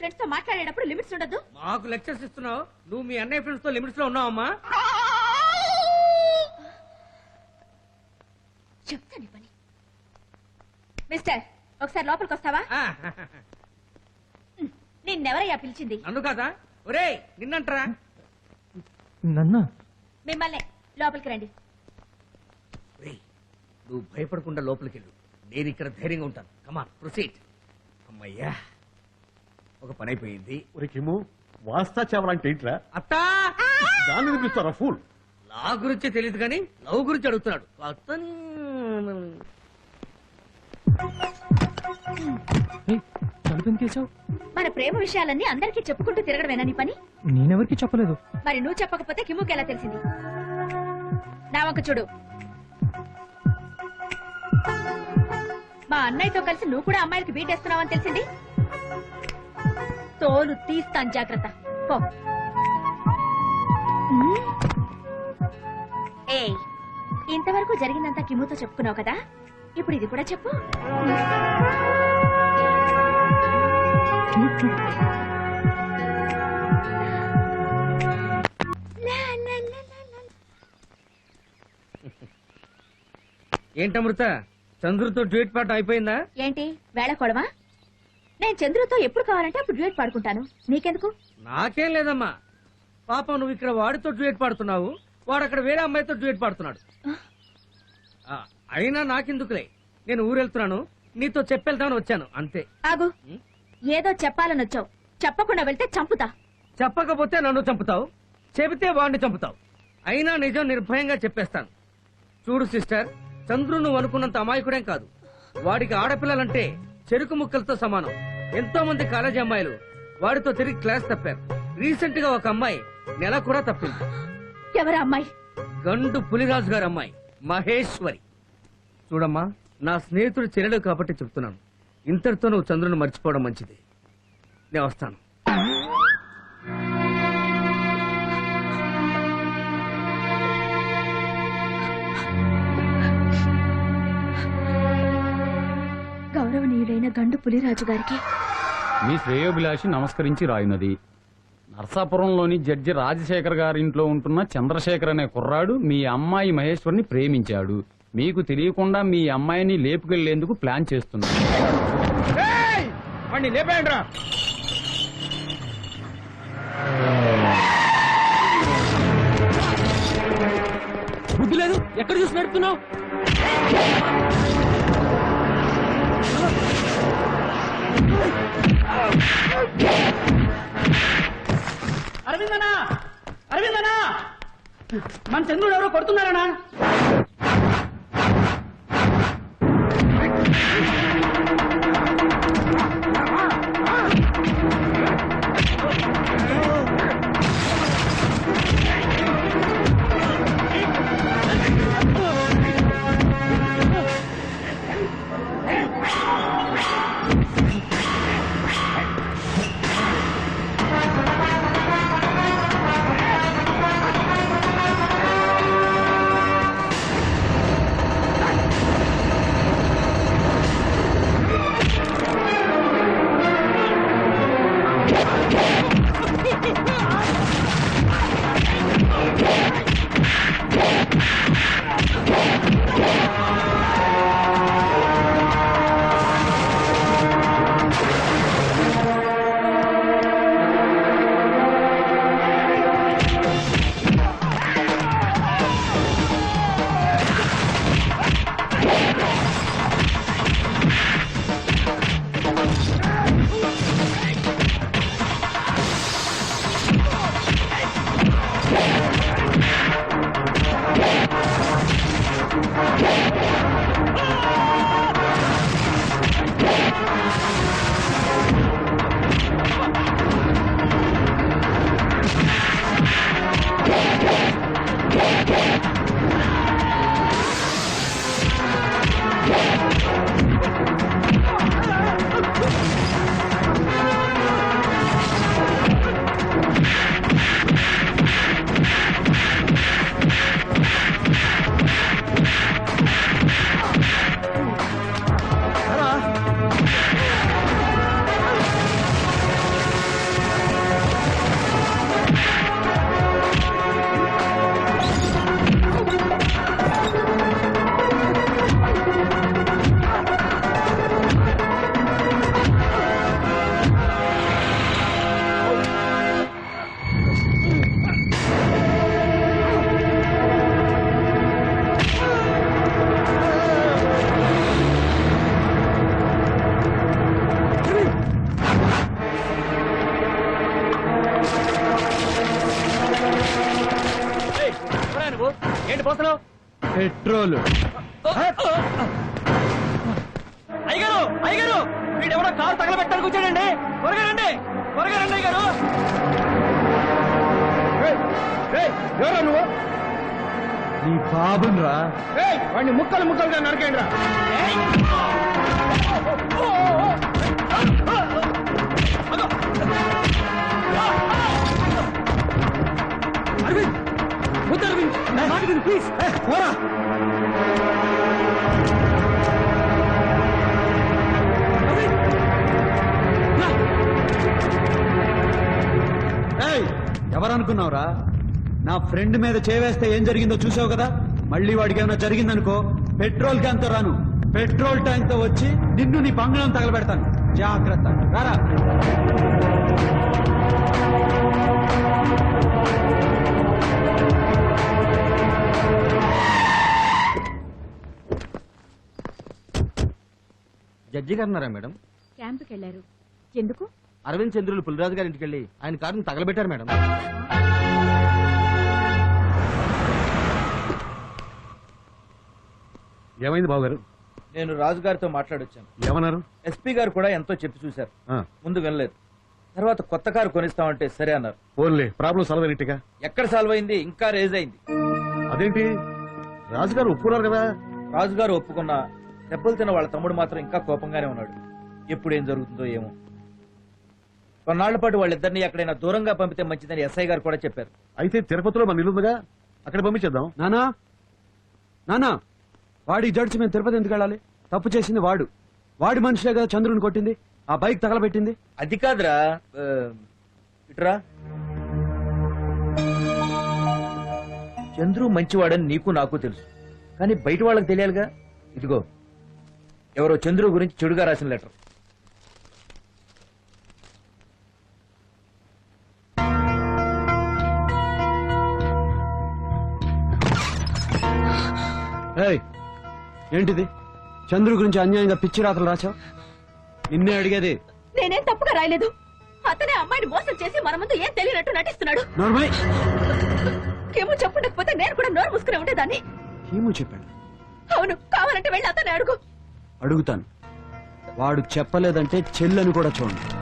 ఫ్రెండ్స్తో మాట్లాడేటప్పుడు లిమిట్స్ ఉండదు మాకు లెక్చర్స్ ఇస్తున్నావు. నువ్వు మీ అన్నయ్య ఫ్రెండ్స్తో లిమిట్స్లో ఉన్నావమ్మా. చెప్తాను పని. మిస్టర్ ఒకసారి లోపలికి వస్తావా? నిన్నెవరయ్యా పిలిచింది? నన్ను కాదా? ఒరేయ్ నిన్నంటరా. నన్నా? మిమ్మల్ని లోపలికి రండి. ఒరేయ్ నువ్వు భయపడకుండా లోపలికి వెళ్ళు నేను ఇక్కడ ధైర్యంగా ఉంటాను. కమాన్ ప్రొసీడ్ అమ్మయ్యా. ఒక పని అయిపోయింది. ఒరికేమో వాస్తా చావాలంటే ఏంట్రా? అత్తా! దాన్ని వినిపిస్తారా ఫూల్? లా గురించి తెలియదు కానీ లవ్ గురించి అడుగుతున్నాడు. అతను మన ప్రేమ విషయాలన్నీ అందరికీ చెప్పుకుంటూ తిరగడమేనా నీ పని? నేనెవరికి చెప్పలేదు. మరి నువ్వు చెప్పకపోతే కిమ్ముకి ఎలా తెలిసింది? నా వంక చూడు. మా అన్నయ్యతో కలిసి నువ్వు కూడా అమ్మాయిలకి బీటేస్తున్నావని తెలిసింది? తోలు తీస్తాను జాగ్రత్త. పో. ఇంతవరకు జరిగిందంతా కిమ్ముతో చెప్పుకున్నావు కదా? ఇప్పుడు ఇది కూడా చెప్పు. ఏంటమృత? చంద్రుతో డ్యూట్ పాట అయిపోయిందా? ఏంటి? వేళ కొడవా? నేను చంద్రుతో ఎప్పుడు కావాలంటే అప్పుడు డ్యూయట్ పాడుకుంటాను. నీకెందుకు? నాకేం లేదమ్మా. పాపం నువ్వు ఇక్కడ వాడితో డ్యూట్ పాడుతున్నావు. వాడు అక్కడ వేరే అమ్మాయితో డ్యూట్ పాడుతున్నాడు. ఆ, అయినా నాకెందుకులే. నేను ఊరెళ్తున్నాను. నీతో చెప్పెళ్తామని వచ్చాను. అంతే. ఆగు. ఏదో చెప్పాలని వచ్చావు. చెప్పకుండా వెళ్తే చంపుతా. చెప్పకపోతే నన్ను చంపుతావు. చెబితే వాడిని చంపుతావు. అయినా నిజం నిర్భయంగా చెప్పేస్తాను. చూడు సిస్టర్ చంద్రు నువ్వు అనుకున్నంత అమాయకుడేం కాదు. వాడికి ఆడపిల్లలంటే చెరుకు ముక్కలతో సమానం. ఎంతో మంది కాలేజీ అమ్మాయిలు వాడితో తిరిగి క్లాస్ తప్పారు. రీసెంట్గా ఒక అమ్మాయి నెల కూడా తప్పింది. ఎవరా అమ్మాయి? గండు పులిరాజు గారి అమ్మాయి మహేశ్వరి. చూడమ్మా నా స్నేహితుడు చెల్లెలు కాబట్టి చెప్తున్నాను. ఇంతటితో నువ్వు చంద్రుని మర్చిపోవడం మంచిది. నేను వస్తాను. గౌరవనీయుడైన గండు పులిరాజు గారికి. మీ శ్రేయోభిలాషి నమస్కరించి రాయునది. నర్సాపురంలోని జడ్జి రాజశేఖర్ గారి ఇంట్లో ఉంటున్న చంద్రశేఖర్ అనే కుర్రాడు మీ అమ్మాయి మహేశ్వరిని ప్రేమించాడు. మీకు తెలియకుండా మీ అమ్మాయిని లేపుకెళ్ళేందుకు ప్లాన్ చేస్తున్నాడు బుద్ధి లేదు? ఎక్కడ చూసి నడుపుతున్నావు? అరవిందనా? అరవిందనా? మన చంద్రుడు ఎవరో కొడుతున్నారనా? పెట్రోల్ అయ్యగారు! అయ్యగారు! వీడెవడో కారు తగలబెట్టడానికి వచ్చాడండి త్వరగా రండి! త్వరగా రండి అయ్యగారు! ఎవరా నువ్వు? నీ బాబున్ రా ఏయ్, వాడిని ముక్కలు ముక్కలుగా నరకేంద్రా అరవింద్! వద్దు అరవింద్! నా మాట విను ప్లీజ్ పోరా. ఎవరనుకున్నావురా? నా ఫ్రెండ్ మీద చేవేస్తే ఏం జరిగిందో చూసావు కదా? మళ్ళీ వాడికి ఏమైనా జరిగిందనుకో పెట్రోల్ క్యాన్తో రాను. పెట్రోల్ ట్యాంక్తో వచ్చి నిన్ను నీ బంగాళం తగలబెడతాను. జాగ్రత్త. రారా? జడ్జి గారు ఉన్నారా మేడం? క్యాంపుకి వెళ్ళారు ఎందుకు? అరవింద్ చంద్రులు పులిరాజు గారి ఇంటికి వెళ్ళి ఆయన కారుని తగలబెట్టారు మేడం. ఏమైంది బాబు గారు నేను రాజుగారితో మాట్లాడొచ్చాను. ఏమన్నారు? ఎస్పీ గారు కూడా ఎంతో చెప్పి చూశారు. ముందు వినలేదు. తర్వాత కొత్త కారు కొనిస్తామంటే సరే అన్నారు. పోన్లే ప్రాబ్లం సాల్వ్ అయినట్టుగా. ఎక్కడ సాల్వ్ అయింది? ఇంకా రేజ్ అయింది. అదేంటి? రాజుగారు ఒప్పుకున్నారు కదా? రాజుగారు ఒప్పుకున్న దెబ్బలు తిన్న వాళ్ళ తమ్ముడు మాత్రం ఇంకా కోపంగానే ఉన్నాడు. ఎప్పుడు ఏం జరుగుతుందో ఏమో. కొన్నాళ్ళ పాటు వాళ్ళిద్దరిని ఎక్కడైనా దూరంగా పంపితే మంచిదని ఎస్ఐ గారు కూడా చెప్పారు. అయితే తిరుపతిలో మన ఇల్లు ఉందిగా అక్కడ పంపించేద్దాం. నానా? నానా? వాడి జడ్జి మేము తిరుపతి ఎందుకు వెళ్ళాలి? తప్పు చేసింది వాడు. వాడి మనిషిలే కదా చంద్రుని కొట్టింది. ఆ బైక్ తగలబెట్టింది. అది కాదురా ఆ, ఇటురా. చంద్రు మంచివాడని నీకు నాకు తెలుసు. కానీ బయట వాళ్ళకి తెలియాలిగా? ఇదిగో ఎవరో చంద్రు గురించి చెడుగా రాసిన లెటర్. ఏయ్ ఏంటిది? చంద్రు గురించి అన్యాయంగా పిచ్చి రాతలు రాచావు నిన్నే అడిగేది. నేనేం తప్పుగా రాయలేదు? అతనే అమ్మాయిని మోసం చేసి మన ముందు ఏం తెలియనట్టు నటిస్తున్నాడు. ఏమో చెప్పుండకపోతే నేను కూడా నోరు మూసుకుని ఉండేదాన్ని. ఏమో చెప్పాడు. అవును కావాలంటే వెళ్ళి అతనే అడుగు. అడుగుతాను. వాడు చెప్పలేదంటే చెల్లని కూడా చూడండి.